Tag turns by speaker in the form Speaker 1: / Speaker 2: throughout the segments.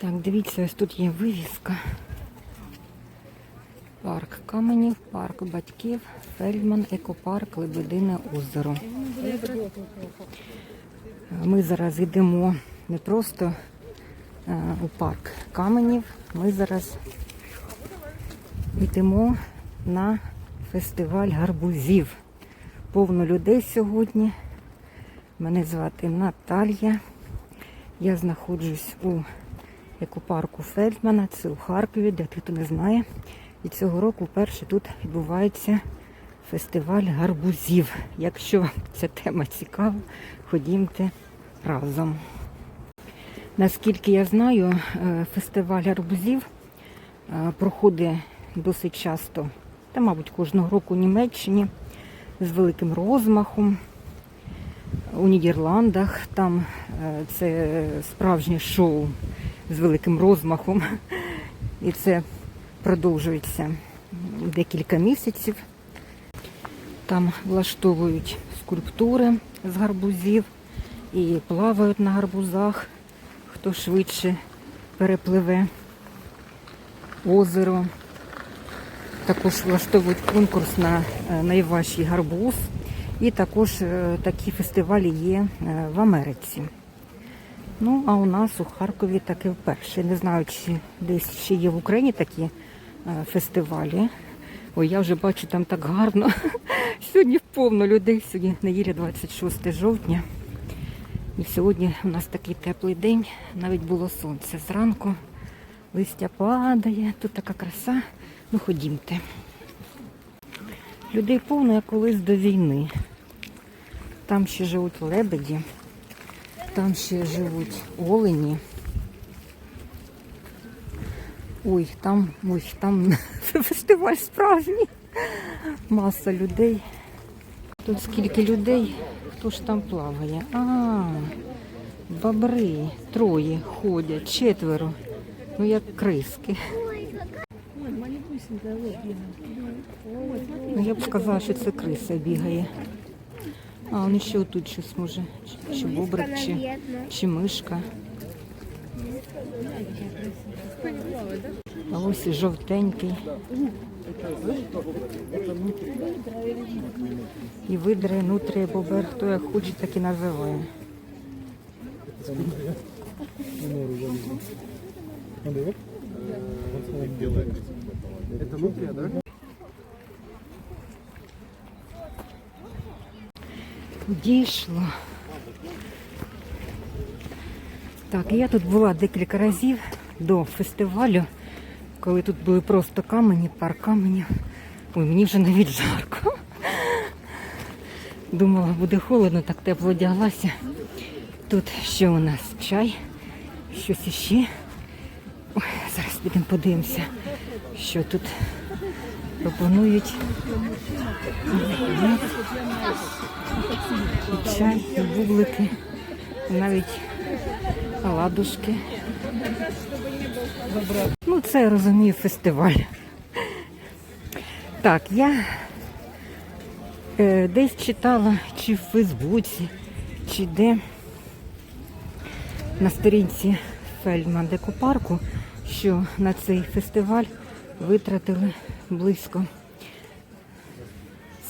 Speaker 1: Так, дивіться, ось тут є вивіска. Парк Каменів, парк батьків, Фельдман, екопарк, Лебедине озеро. Ми зараз йдемо не просто е, у парк Каменів, ми зараз йдемо на фестиваль гарбузів. Повно людей сьогодні. Мене звати Наталія. Я знаходжусь у екопарку Фельдмана, це у Харкові, де хто не знає. І цього року вперше тут відбувається фестиваль гарбузів. Якщо вам ця тема цікава, ходімте разом. Наскільки я знаю, е, фестиваль гарбузів е, проходить досить часто, та, мабуть, кожного року у Німеччині з великим розмахом. У Нідерландах там е, це справжнє шоу з великим розмахом. І це продовжується декілька місяців. Там влаштовують скульптури з гарбузів і плавають на гарбузах, хто швидше перепливе озеро. Також влаштовують конкурс на е, найважчий гарбуз. І також е, такі фестивалі є е, в Америці. Ну, а у нас у Харкові таке вперше. Не знаю, чи десь ще є в Україні такі е, фестивалі. Ой, я вже бачу там так гарно. Сьогодні повно людей. Сьогодні неділя 26 жовтня. І сьогодні у нас такий теплий день. Навіть було сонце зранку. Листя падає, тут така краса. Ну, ходімте. Людей повно, як колись до війни. Там ще живуть лебеді, там ще живуть олені. Ой, там, ой, там фестиваль справжній. Маса людей. Тут скільки людей, хто ж там плаває? А, бобри, троє ходять, четверо. Ну як криски. Ну, я б сказала, що це криса бігає. А, он ще тут щось може. Чи, бобрик, чи, чи мишка. А ось і жовтенький. І видре, нутрія, бобер, хто як хоче, так і називає. Дійшло. Так, я тут була декілька разів до фестивалю, коли тут були просто камені, пар каменів. Ой, мені вже навіть жарко. Думала, буде холодно, так тепло одяглася. Тут що у нас? Чай, щось іще. Ой, зараз підемо подивимося, що тут пропонують. Чай, бублики, навіть ладушки. Ну, це я розумію фестиваль. Так, я е, десь читала, чи в Фейсбуці, чи де на сторінці Фельдман Декопарку, що на цей фестиваль витратили близько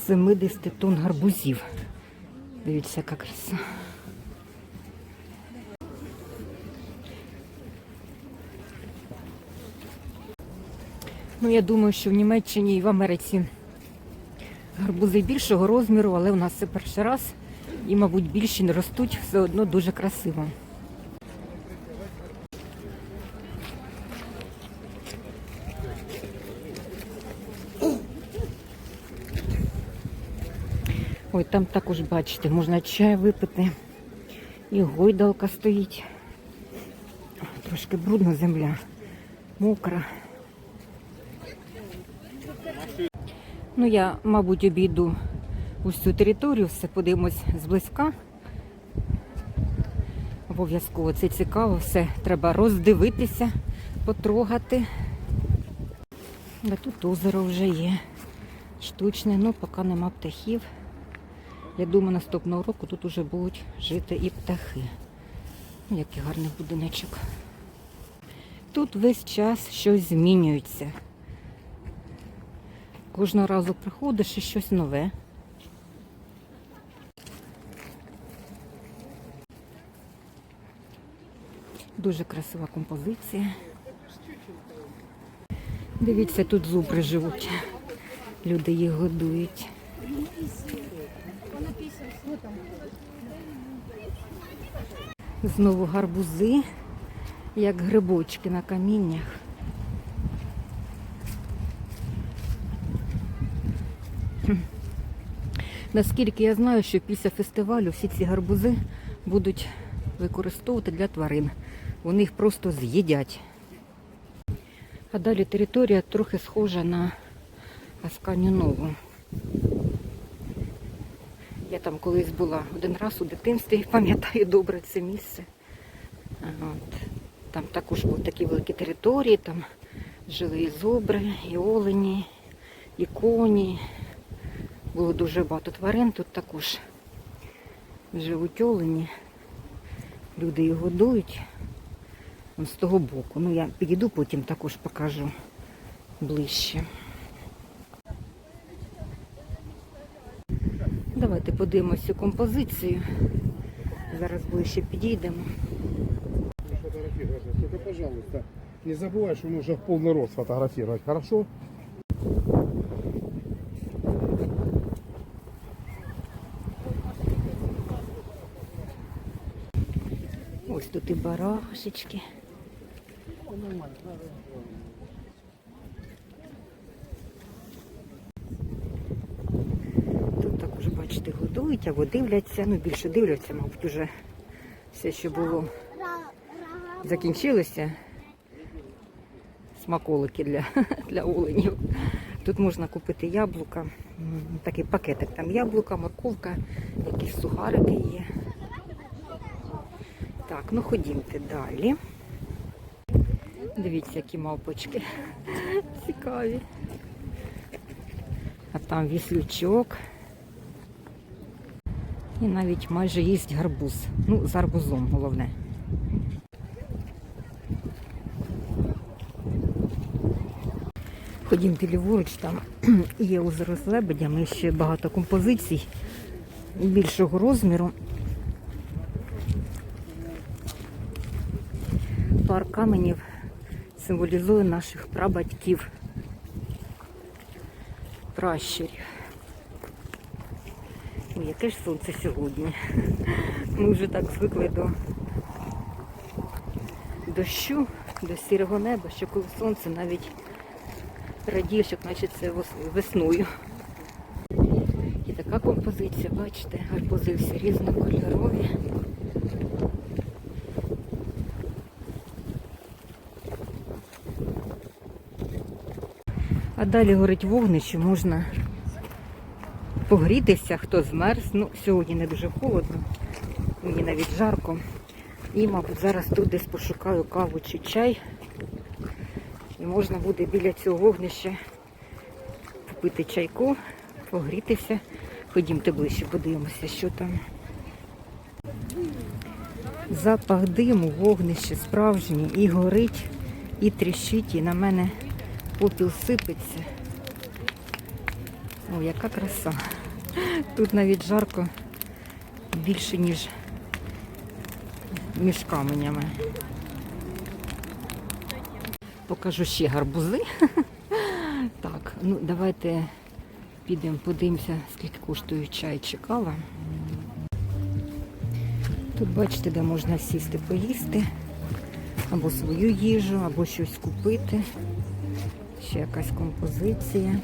Speaker 1: 70 тонн гарбузів. Дивіться, яка краса. Ну, я думаю, що в Німеччині і в Америці гарбузи більшого розміру, але у нас це перший раз. І, мабуть, більші не ростуть, все одно дуже красиво. Ой, там також, бачите, можна чай випити. І гойдалка стоїть. Трошки брудна земля, мокра. Ну, я, мабуть, обійду усю територію, все подивимось зблизька. Обов'язково це цікаво, все треба роздивитися, потрогати. Тут озеро вже є. Штучне, ну поки нема птахів. Я думаю, наступного року тут вже будуть жити і птахи. Ну, який гарний будиночок. Тут весь час щось змінюється. Кожного разу приходиш і щось нове. Дуже красива композиція. Дивіться, тут зубри живуть. Люди їх годують. Знову гарбузи, як грибочки на каміннях. Наскільки я знаю, що після фестивалю всі ці гарбузи будуть використовувати для тварин. Вони їх просто з'їдять. А далі територія трохи схожа на Асканю Нову. Я там колись була один раз у дитинстві, і пам'ятаю добре це місце. От. Там також були такі великі території, там жили і зобри, і олені, і коні. Було дуже багато тварин, тут також живуть олені. Люди їх годують з того боку. Ну, я підійду, потім також покажу ближче. Давайте подивимося цю композицію. Зараз ближче підійдемо.
Speaker 2: Только, пожалуйста, не забывай, что нужно в полный рост фотографировать, хорошо?
Speaker 1: Ось тут і барашечки. Тут також, бачите, або дивляться. Ну, більше дивляться, мабуть, уже все, що було, закінчилося. Смаколики для, для оленів. Тут можна купити яблука, такий пакетик, там яблука, морковка, якісь сухарики є. Так, ну ходімте далі. Дивіться, які мавпочки. Цікаві. А там віслючок. І навіть майже їсть гарбуз. Ну, з гарбузом головне. Ходімте ліворуч, там є озеро з лебедями, ще багато композицій більшого розміру. Парк каменів символізує наших прабатьків, пращурів. Яке ж сонце сьогодні. Ми вже так звикли до дощу, до сірого неба, що коли сонце навіть радієш, як наче це весною. І така композиція, бачите, гарбузи всі різнокольорові. А далі горить вогнище, можна погрітися, хто змерз. Ну, сьогодні не дуже холодно, мені навіть жарко. І, мабуть, зараз тут десь пошукаю каву чи чай. І можна буде біля цього вогнища попити чайку, погрітися. Ходімте ближче, подивимося, що там. Запах диму, вогнище справжнє, і горить, і тріщить, і на мене попіл сипеться. О, яка краса. Тут навіть жарко більше, ніж між каменями. Покажу ще гарбузи. Так, ну давайте підемо, подивимося, скільки коштує чай чи кава. Тут бачите, де можна сісти, поїсти, або свою їжу, або щось купити. Ще якась композиція.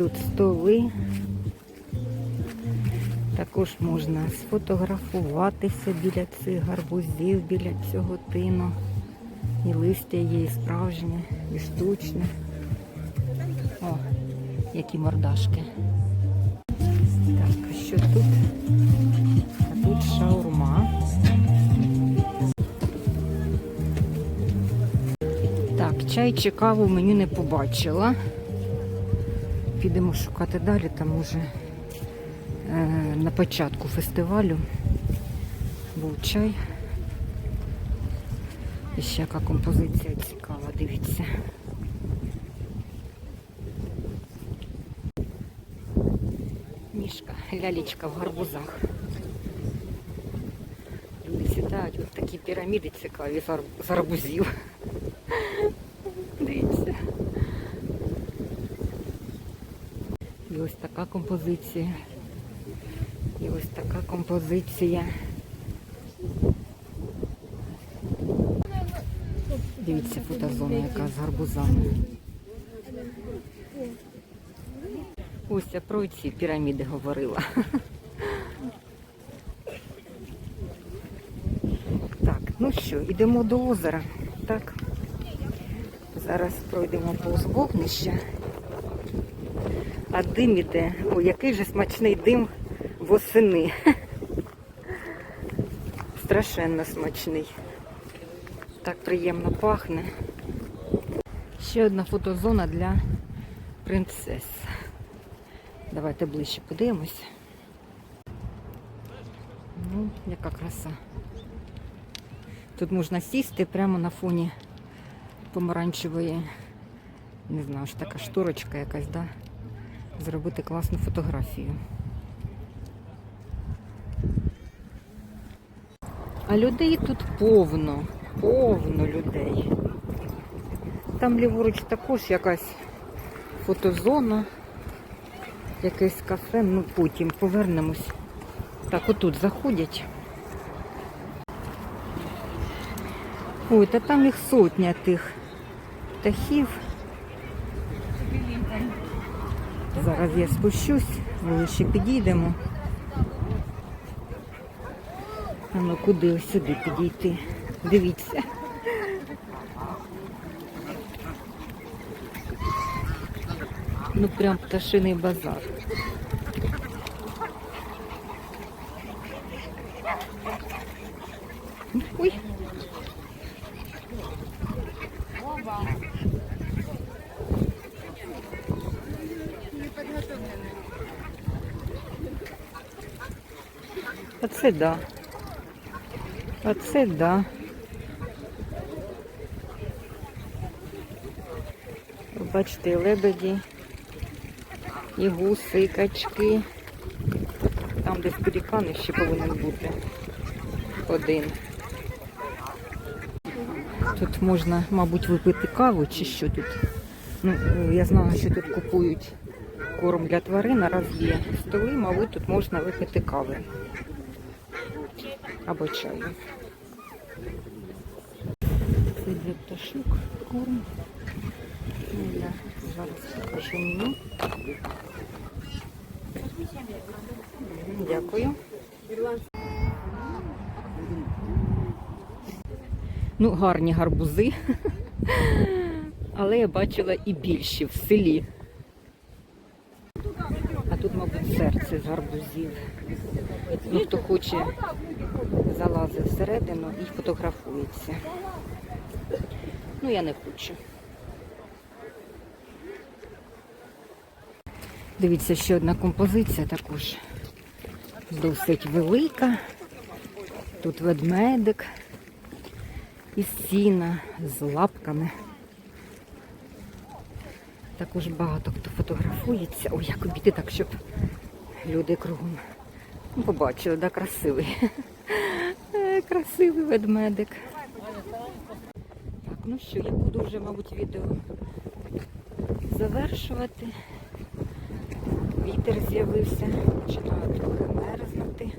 Speaker 1: Тут столи. Також можна сфотографуватися біля цих гарбузів, біля цього тину. І листя є і справжнє, і штучне. О, які мордашки. Так, а що тут? А тут шаурма. Так, чай чи каву меню не побачила. Підемо шукати далі, там уже е, на початку фестивалю був чай. І ще яка композиція цікава, дивіться. Мішка, лялечка в гарбузах. Люди сідають, ось такі піраміди цікаві з гарбузів. Дивіться. І ось така композиція. І ось така композиція. Дивіться, фотозона, яка з гарбузами. Ось я про ці піраміди говорила. Так, ну що, йдемо до озера. Так. Зараз пройдемо повз вогнища. А дим іде. Ой, який же смачний дим восени. Страшенно смачний. Так приємно пахне. Ще одна фотозона для принцес. Давайте ближче подивимось. Ну, яка краса. Тут можна сісти прямо на фоні помаранчевої, не знаю, ж така шторочка якась, да? Зробити класну фотографію. А людей тут повно, повно людей. Там ліворуч також якась фотозона, якесь кафе, ну потім повернемось. Так, отут заходять. Ой, та там їх сотня тих птахів. Зараз я спущусь, ми ще підійдемо. А ну куди ось сюди підійти? Дивіться. Ну прям пташиний базар. Ой. Оце да. Оце да. Бачите, лебеді, і гуси, і качки. Там десь пелікан ще повинен бути. Один. Тут можна, мабуть, випити каву чи що тут. Ну, я знала, що тут купують корм для тварин, а раз є столи, мабуть, тут можна випити кави. Або чаю. Це для пташок корм. Ну, Я зараз покажу меню. Дякую. Ну, гарні гарбузи. Але я бачила і більші в селі. А тут, мабуть, серце з гарбузів. Ну, хто хоче, залазить всередину і фотографується. Ну, я не хочу. Дивіться, ще одна композиція також досить велика. Тут ведмедик із сіна з лапками. Також багато хто фотографується. Ой, як обійти так, щоб люди кругом побачили, да, красивий. Красивий ведмедик. Так, ну що, я буду вже, мабуть, відео завершувати. Вітер з'явився, починаю трохи мерзнути.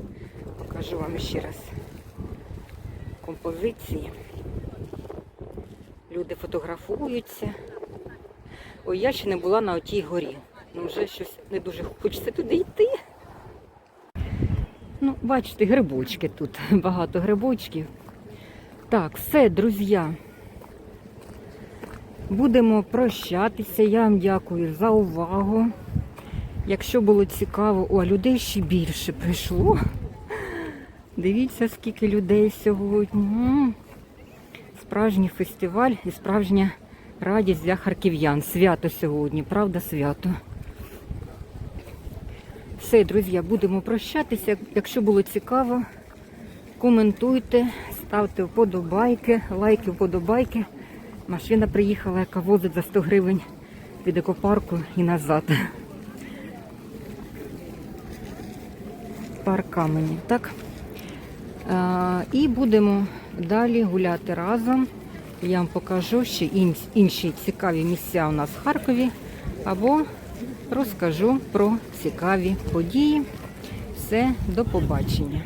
Speaker 1: Покажу вам ще раз композиції. Люди фотографуються. Ой, я ще не була на отій горі. Ну, вже щось не дуже хочеться туди йти. Бачите, грибочки тут. Багато грибочків. Так, все, друзі. Будемо прощатися. Я вам дякую за увагу. Якщо було цікаво, о, людей ще більше прийшло. Дивіться, скільки людей сьогодні. Справжній фестиваль і справжня радість для харків'ян. Свято сьогодні, правда, свято. Все, друзі, будемо прощатися. Якщо було цікаво, коментуйте, ставте вподобайки, лайки, вподобайки. Машина приїхала, яка возить за 100 гривень від екопарку і назад. Парк камені, так? А, і будемо далі гуляти разом. Я вам покажу ще інші цікаві місця у нас в Харкові, або розкажу про цікаві події. Все, до побачення.